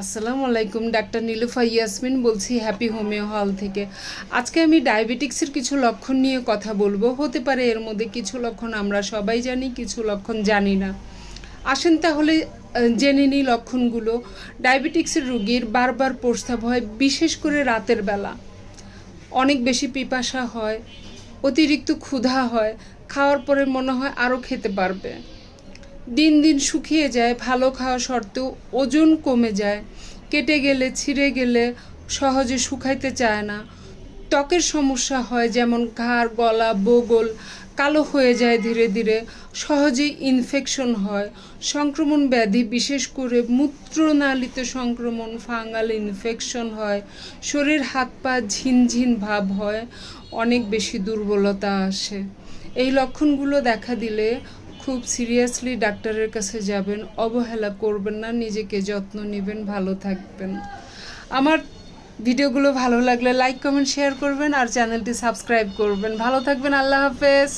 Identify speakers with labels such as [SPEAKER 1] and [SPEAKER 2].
[SPEAKER 1] আসসালামু আলাইকুম, ডাক্তার নীলুফা ইয়াসমিন বলছি হ্যাপি হোমিও হল থেকে। আজকে আমি ডায়াবেটিক্সের কিছু লক্ষণ নিয়ে কথা বলব। হতে পারে এর মধ্যে কিছু লক্ষণ আমরা সবাই জানি, কিছু লক্ষণ জানি না। আসেন তাহলে জেনে নিই লক্ষণগুলো। ডায়াবেটিক্সের রোগীর বারবার প্রস্তাব হয় বিশেষ করে রাতের বেলা। অনেক বেশি পিপাসা হয়, অতিরিক্ত ক্ষুধা হয়, খাওয়ার পরে মনে হয় আরও খেতে পারবে। দিন দিন শুকিয়ে যায়, ভালো খাওয়া সত্ত্বেও ওজন কমে যায়। কেটে গেলে, ছিঁড়ে গেলে সহজে শুকাইতে চায় না। ত্বকের সমস্যা হয়, যেমন ঘাড়, গলা, বগল কালো হয়ে যায় ধীরে ধীরে, সহজেই ইনফেকশন হয়। সংক্রমণ ব্যাধি, বিশেষ করে মূত্রনালীতে সংক্রমণ, ফাঙ্গাল ইনফেকশন হয়। শরীর হাত পা ঝিনঝিন ভাব হয়, অনেক বেশি দুর্বলতা আসে। এই লক্ষণগুলো দেখা দিলে খুব সিরিয়াসলি ডাক্তারের কাছে যাবেন, অবহেলা করবেন না, নিজেকে যত্ন নেবেন, ভালো থাকবেন। আমার ভিডিওগুলো ভালো লাগলে লাইক কমেন্ট শেয়ার করবেন আর চ্যানেলটি সাবস্ক্রাইব করবেন। ভালো থাকবেন, আল্লাহ হাফেজ।